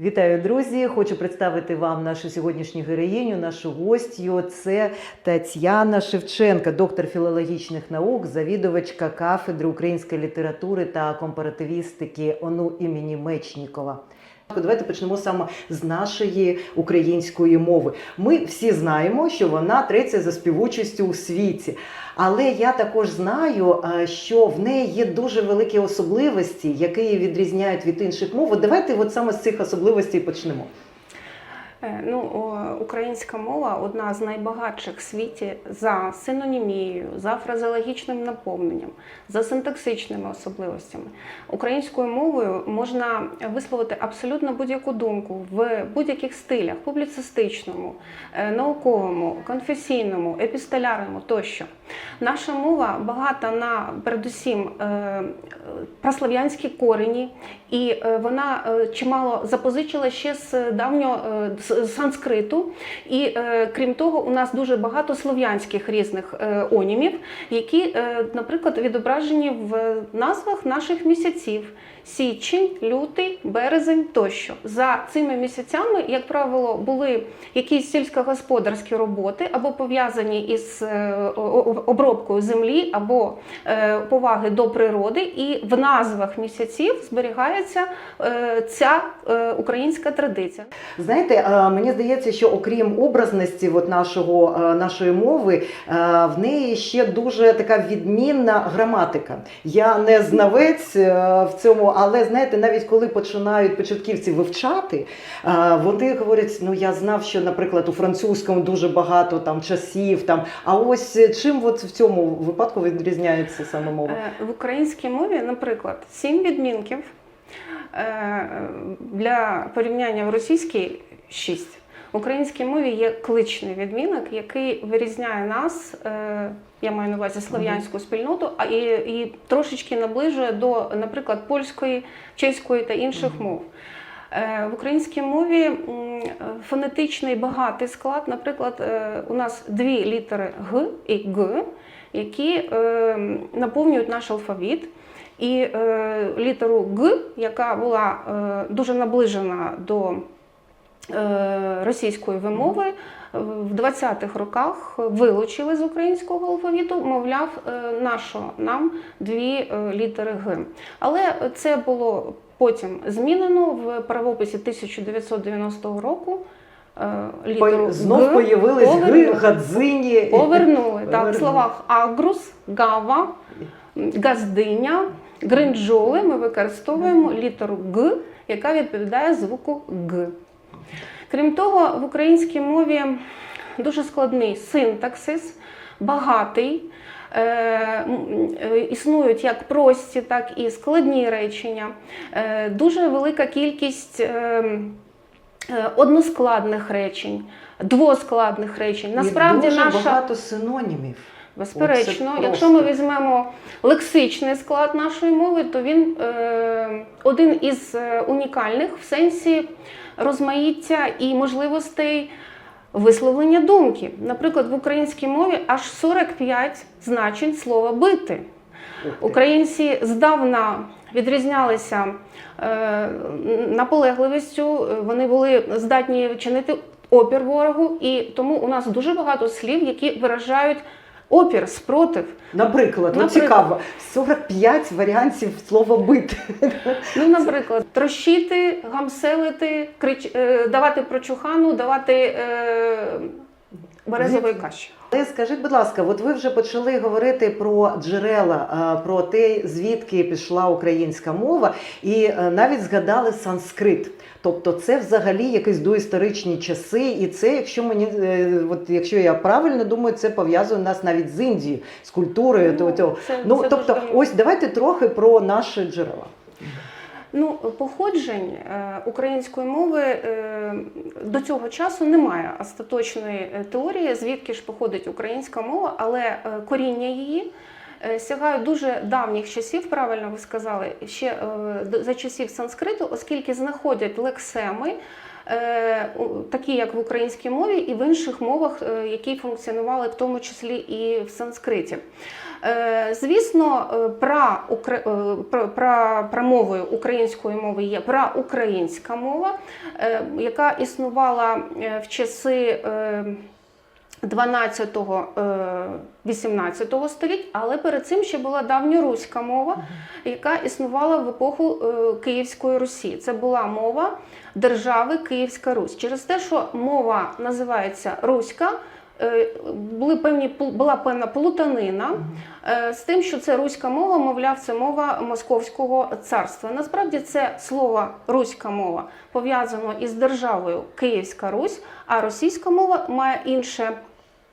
Вітаю, друзі! Хочу представити вам нашу сьогоднішню героїню, нашу гостю. Це Тетяна Шевченка, доктор філологічних наук, завідувачка кафедри української літератури та компаративістики ОНУ імені Мечнікова. Давайте почнемо саме з нашої української мови. Ми всі знаємо, що вона третя за співучістю у світі. Але я також знаю, що в неї є дуже великі особливості, які її відрізняють від інших мов. Давайте от саме з цих особливостей почнемо. Ну, українська мова одна з найбагатших в світі за синонімією, за фразеологічним наповненням, за синтаксичними особливостями. Українською мовою можна висловити абсолютно будь-яку думку в будь-яких стилях публіцистичному, е, науковому, конфесійному, епістолярному тощо. Наша мова багата на передусім е, праслав'янські корені, і е, вона чимало запозичила ще з давнього санскриту. І е, крім того, у нас дуже багато слов'янських різних е, онімів, які, е, наприклад, відображені в назвах наших місяців. Січень, лютий, березень тощо. За цими місяцями, як правило, були якісь сільськогосподарські роботи або пов'язані із обробкою землі, або поваги до природи, і в назвах місяців зберігається ця українська традиція. Знаєте, мені здається, що окрім образності от нашого, е, нашої мови, е, в неї ще дуже така відмінна граматика. Я не знавець е, в цьому, але знаєте, навіть коли починають початківці вивчати, е, вони говорять: ну я знав, що, наприклад, у французькому дуже багато там часів, там, а ось чим от в цьому випадку відрізняється саме мова? Е, В українській мові, наприклад, сім відмінків. Е, Для порівняння в російській шість. В українській мові є кличний відмінок, який вирізняє нас, е, я маю на увазі слов'янську спільноту, а і, і трошечки наближує до, наприклад, польської, чеської та інших мов. Е, В українській мові фонетичний багатий склад, наприклад, е, у нас дві літери Г і Г, які е, наповнюють наш алфавіт. І літеру Г, яка була дуже наближена до російської вимови, в 20-х роках вилучили з українського алфавіту, мовляв, нащо нам дві літери Г. Але це було потім змінено в правописі 1990 року. е, Літеру Знов Г появились ги, повернули. гадзині. Повернули так в словах агрус, гава, газдиня, гринджоли. Ми використовуємо літеру Г, яка відповідає звуку Г. Крім того, в українській мові дуже складний синтаксис, багатий. Е, е, Існують як прості, так і складні речення. Е, Дуже велика кількість односкладних речень, двоскладних речень. Насправді дуже наша багато синонімів. Безперечно, Оце якщо ми візьмемо лексичний склад нашої мови, то він е, один із унікальних в сенсі розмаїття і можливостей висловлення думки. Наприклад, в українській мові аж 45 значень слова бити. Українці здавна відрізнялися е, наполегливістю, вони були здатні чинити опір ворогу, і тому у нас дуже багато слів, які виражають опір, спротив. Наприклад, Наприклад. цікаво, 45 варіантів слова бити. Ну, наприклад, трощити, гамселити, крич, е, давати прочухану, давати е, березової каші. Але скажіть, будь ласка, от ви вже почали говорити про джерела, про те, звідки пішла українська мова, і е, навіть згадали санскрит. Тобто, це взагалі якісь доісторичні часи, і це, якщо мені е, от якщо я правильно думаю, це пов'язує нас навіть з Індією, з культурою. то, то. це- ну це тобто, ось давайте трохи про наші джерела. Ну, походжень е, української мови е, до цього часу немає остаточної е, теорії, звідки ж походить українська мова, але коріння її сягають дуже давніх часів, правильно ви сказали, ще за часів санскриту, оскільки знаходять лексеми. Е, такі як в українській мові, і в інших мовах, е, які функціонували в тому числі і в санскриті. Е, Звісно, пра, пра- пра- прамовою української мови є праукраїнська мова, яка існувала в часи. Е, 12-18 століть, але перед цим ще була давньоруська мова, яка існувала в епоху е, Київської Русі. Це була мова держави Київська Русь. Через те, що мова називається руська, е, були певні була певна плутанина е, з тим, що це руська мова, мовляв, це мова Московського царства. Насправді це слово руська мова пов'язано із державою Київська Русь, а російська мова має інше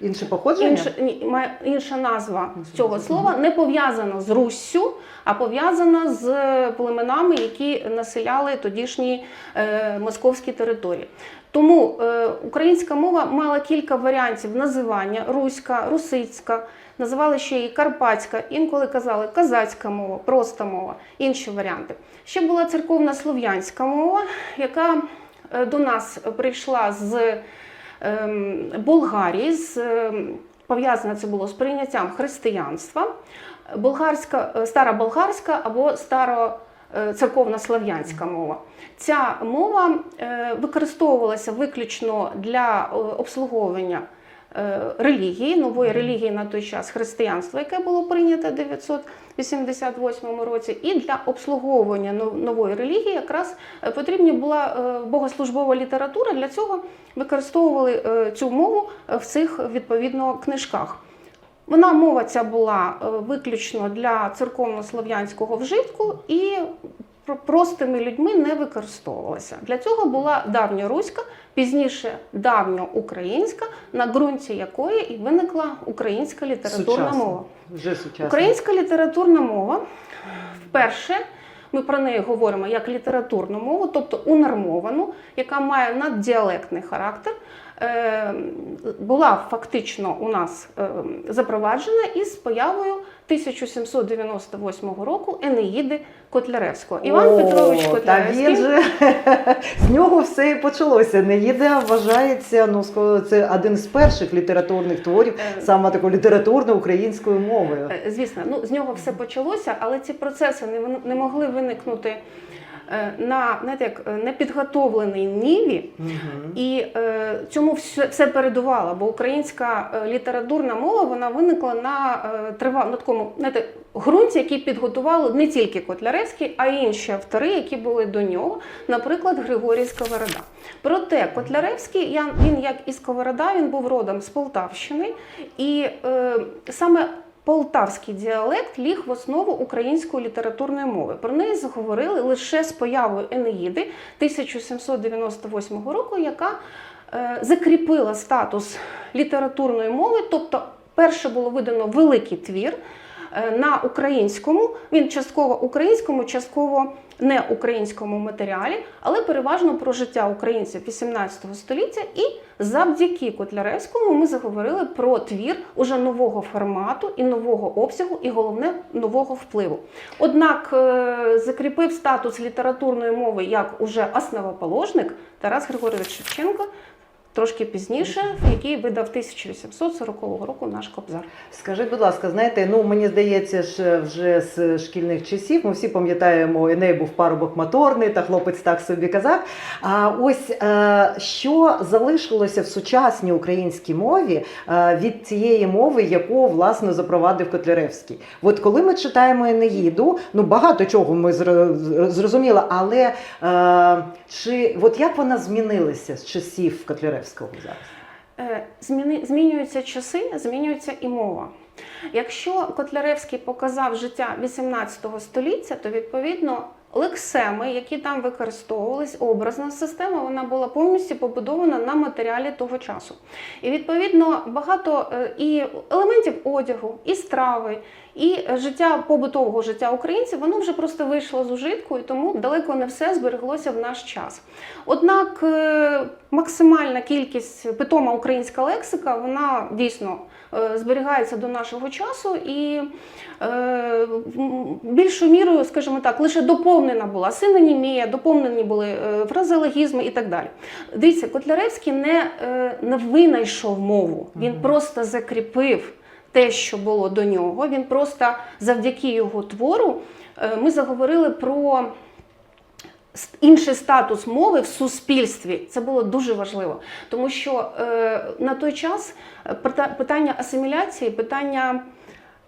Інше походження? Інша, ні, має інша назва цього слова не пов'язана з Руссю, а пов'язана з племенами, які населяли тодішні е, московські території. Тому е, українська мова мала кілька варіантів називання: руська, русицька, називали ще її карпатська, інколи казали казацька мова, проста мова, інші варіанти. Ще була церковна слов'янська мова, яка е, до нас прийшла з ем, Болгарії, з, ем, пов'язане це було з прийняттям християнства. Болгарська, е, стара болгарська або старо е, церковна слав'янська мова. Ця мова е, використовувалася виключно для е, обслуговування релігії, нової релігії на той час християнства, яке було прийнято в 988 році, і для обслуговування нової релігії якраз потрібна була богослужбова література. Для цього використовували цю мову в цих відповідно книжках. Вона мова ця була е, виключно для церковно-слов'янського вжитку і простими людьми не використовувалася. Для цього була давньоруська, пізніше давньоукраїнська, на ґрунті якої і виникла українська літературна Сучасна. мова. Вже сучасно. Українська літературна мова вперше. Ми про неї говоримо як літературну мову, тобто унормовану, яка має наддіалектний характер, була фактично у нас е, запроваджена із появою 1798 року Енеїди Котляревського. Іван О, Петрович Котляревський. він же з нього все і почалося. Неїда вважається, ну це один з перших літературних творів, Е, саме такою літературною українською мовою. Е, Звісно, ну з нього все почалося, але ці процеси не, не могли виникнути е, на знаєте, як е, непідготовленій ніві. Мгм. І е, цьому все, все передувало, бо українська е, літературна мова вона виникла на е, трива, на такому знаєте, ґрунті, який підготували не тільки Котляревський, а й інші автори, які були до нього, наприклад, Григорій Сковорода. Проте Котляревський, я- він як і Сковорода, він був родом з Полтавщини, і е, саме Полтавський діалект ліг в основу української літературної мови. Про неї заговорили лише з появою Енеїди 1798 року, яка е, закріпила статус літературної мови, тобто перше було видано великий твір на українському, він частково українському, частково не українському матеріалі, але переважно про життя українців 18 століття. І завдяки Котляревському ми заговорили про твір уже нового формату і нового обсягу, і головне нового впливу. Однак е, закріпив статус літературної мови як уже основоположник Тарас Григорович Шевченко. Трошки пізніше, який видав 1840 року наш кобзар. Скажіть, будь ласка, знаєте, ну мені здається, ж вже з шкільних часів ми всі пам'ятаємо, Еней був парубок моторний, та хлопець так собі казав. А ось е, що залишилося в сучасній українській мові е, від цієї мови, яку власне запровадив Котляревський? От коли ми читаємо Енеїду, ну багато чого ми зрозуміли, але е, чи от як вона змінилася з часів Котляревського зараз? Е, Зміни, змінюються часи, змінюється і мова. Якщо Котляревський показав життя 18 століття, то відповідно лексеми, які там використовувались, образна система, вона була повністю побудована на матеріалі того часу. І відповідно багато е, і елементів одягу, і страви, і життя побутового життя українців, воно вже просто вийшло з ужитку, і тому далеко не все збереглося в наш час. Однак е, максимальна кількість питома українська лексика, вона дійсно е, зберігається до нашого часу і більшою мірою, скажімо так, лише доповнена була синонімія, доповнені були е, фразеологізми і так далі. Дивіться, Котляревський не, е, не винайшов мову, він Мгм. просто закріпив те, що було до нього. Він просто завдяки його твору е, ми заговорили про інший статус мови в суспільстві. Це було дуже важливо, тому що на той час питання асиміляції, питання.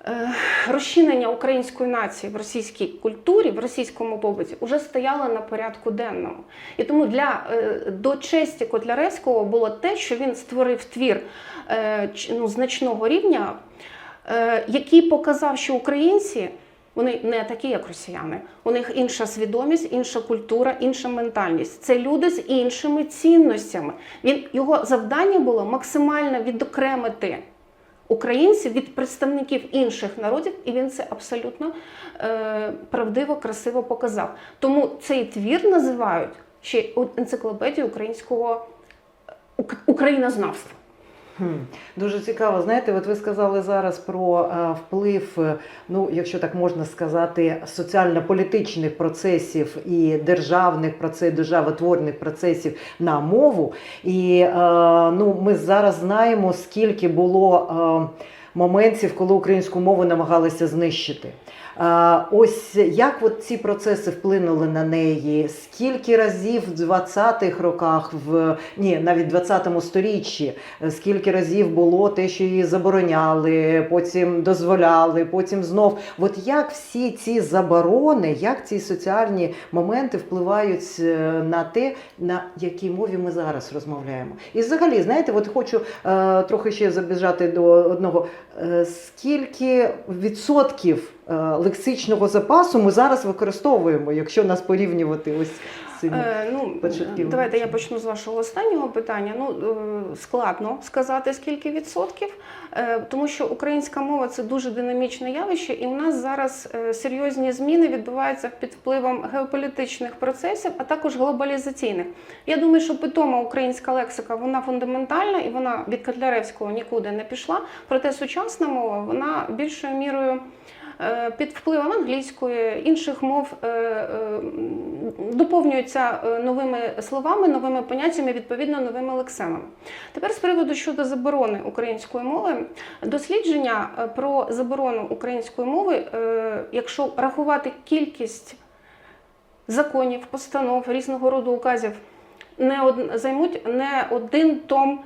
Е, Розчинення української нації в російській культурі, в російському побуті вже стояло на порядку денному. І тому для е, до честі Котляревського було те, що він створив твір е, ну, значного рівня, який показав, що українці вони не такі, як росіяни. У них інша свідомість, інша культура, інша ментальність. Це люди з іншими цінностями. Він його завдання було максимально відокремити українців від представників інших народів, і він це абсолютно е, правдиво, красиво показав. Тому цей твір називають ще енциклопедією українського українознавства. Дуже цікаво. Знаєте, от ви сказали зараз про е, вплив, е, ну якщо так можна сказати, соціально-політичних процесів і державних процесів, державотворних процесів на мову. І е, ну, ми зараз знаємо, скільки було моментів, коли українську мову намагалися знищити. Ось як от ці процеси вплинули на неї? Скільки разів в 20-х роках, в ні, навіть в 20-му сторіччі, скільки разів було те, що її забороняли, потім дозволяли, потім знов. От як всі ці заборони, як ці соціальні моменти впливають е, на те, на якій мові ми зараз розмовляємо? І взагалі, знаєте, от хочу е, трохи ще забіжати до одного. Е, скільки відсотків лексичного запасу ми зараз використовуємо, якщо нас порівнювати ось з? Е, ну, давайте я почну з вашого останнього питання. Ну, е, складно сказати, скільки відсотків, е, тому що українська мова це дуже динамічне явище, і у нас зараз е, серйозні зміни відбуваються під впливом геополітичних процесів, а також глобалізаційних. Я думаю, що питома українська лексика вона фундаментальна і вона від Котляревського нікуди не пішла. Проте сучасна мова вона більшою мірою. Е, Під впливом англійської, інших мов е, е, доповнюються новими словами, новими поняттями, відповідно новими лексемами. Тепер з приводу щодо заборони української мови, дослідження про заборону української мови, якщо рахувати кількість законів, постанов, різного роду указів, не од... займуть не один том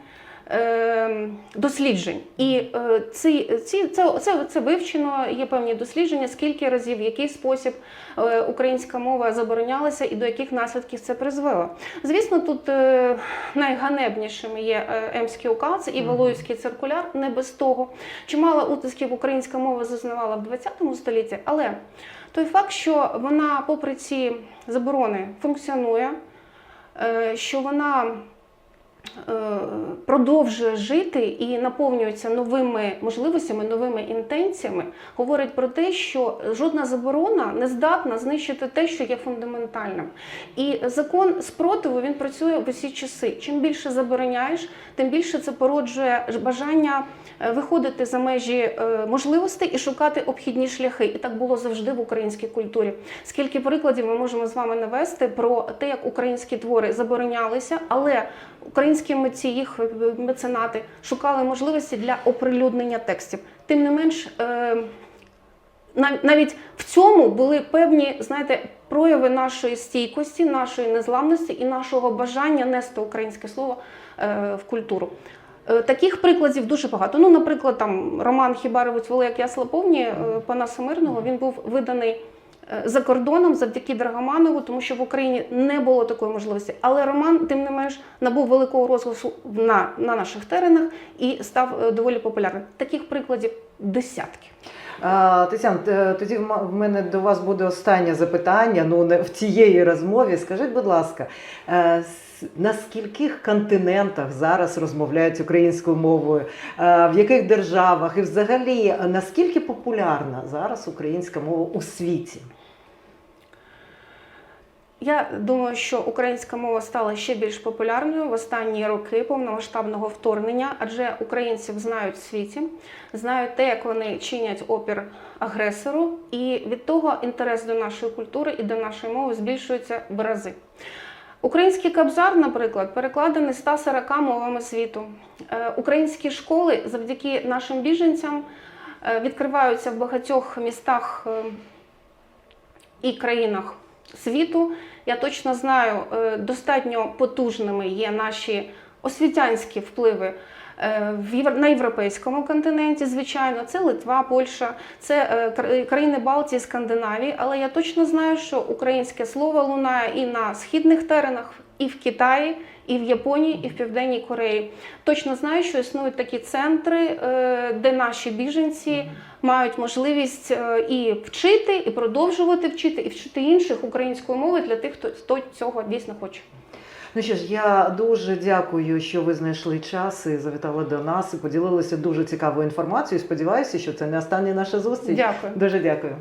досліджень. І е, ці, ці, це, це, це вивчено, є певні дослідження, скільки разів, в який спосіб е, українська мова заборонялася і до яких наслідків це призвело. Звісно, тут е, найганебнішими є Емський указ і. Валуївський циркуляр, не без того. Чимало утисків українська мова зазнавала в ХХ столітті, але той факт, що вона, попри ці заборони, функціонує, що вона продовжує жити і наповнюється новими можливостями, новими інтенціями, говорить про те, що жодна заборона не здатна знищити те, що є фундаментальним. І закон спротиву він працює в усі часи. Чим більше забороняєш, тим більше це породжує бажання е, виходити за межі е, можливостей і шукати обхідні шляхи. І так було завжди в українській культурі. Скільки прикладів ми можемо з вами навести про те, як українські твори заборонялися, але українські митці, їх е, меценати шукали можливості для оприлюднення текстів. Тим не менш. е, навіть в цьому були певні, знаєте, прояви нашої стійкості, нашої незламності і нашого бажання нести українське слово е, в культуру. Таких прикладів дуже багато. Ну, наприклад, там роман Хібаровець Велик Ясла Повні е, Панаса він був виданий за кордоном завдяки Драгоманову, тому що в Україні не було такої можливості. Але роман, тим не менш, набув великого розголосу на, на наших теренах і став е, доволі популярним. Таких прикладів десятки. А, Тетяна, тоді в мене до вас буде останнє запитання. Ну не в цієї розмові. Скажіть, будь ласка, е, на скільких континентах зараз розмовляють українською мовою? Е, В яких державах? І взагалі е, наскільки популярна зараз українська мова у світі? Я думаю, що українська мова стала ще більш популярною в останні роки повномасштабного вторгнення, адже українців знають в світі, знають те, як вони чинять опір агресору, і від того інтерес до нашої культури і до нашої мови збільшується в рази. Український кабзар, наприклад, перекладений 140 мовами світу. Е, Українські школи завдяки нашим біженцям е, відкриваються в багатьох містах е, і країнах світу. Я точно знаю, е, достатньо потужними є наші освітянські впливи е, на європейському континенті, звичайно, це Литва, Польща, це е, кра- країни Балтії, Скандинавії. Але я точно знаю, що українське слово лунає і на східних теренах, і в Китаї, і в Японії, і в Південній Кореї. Точно знаю, що існують такі центри, е, де наші біженці мають можливість е, і вчити, і продовжувати вчити, і вчити інших української мови для тих, хто, хто цього дійсно хоче. Ну що ж, я дуже дякую, що ви знайшли час і завітали до нас і поділилися дуже цікавою інформацією. Сподіваюся, що це не остання наша зустріч. Дякую. Дуже дякую.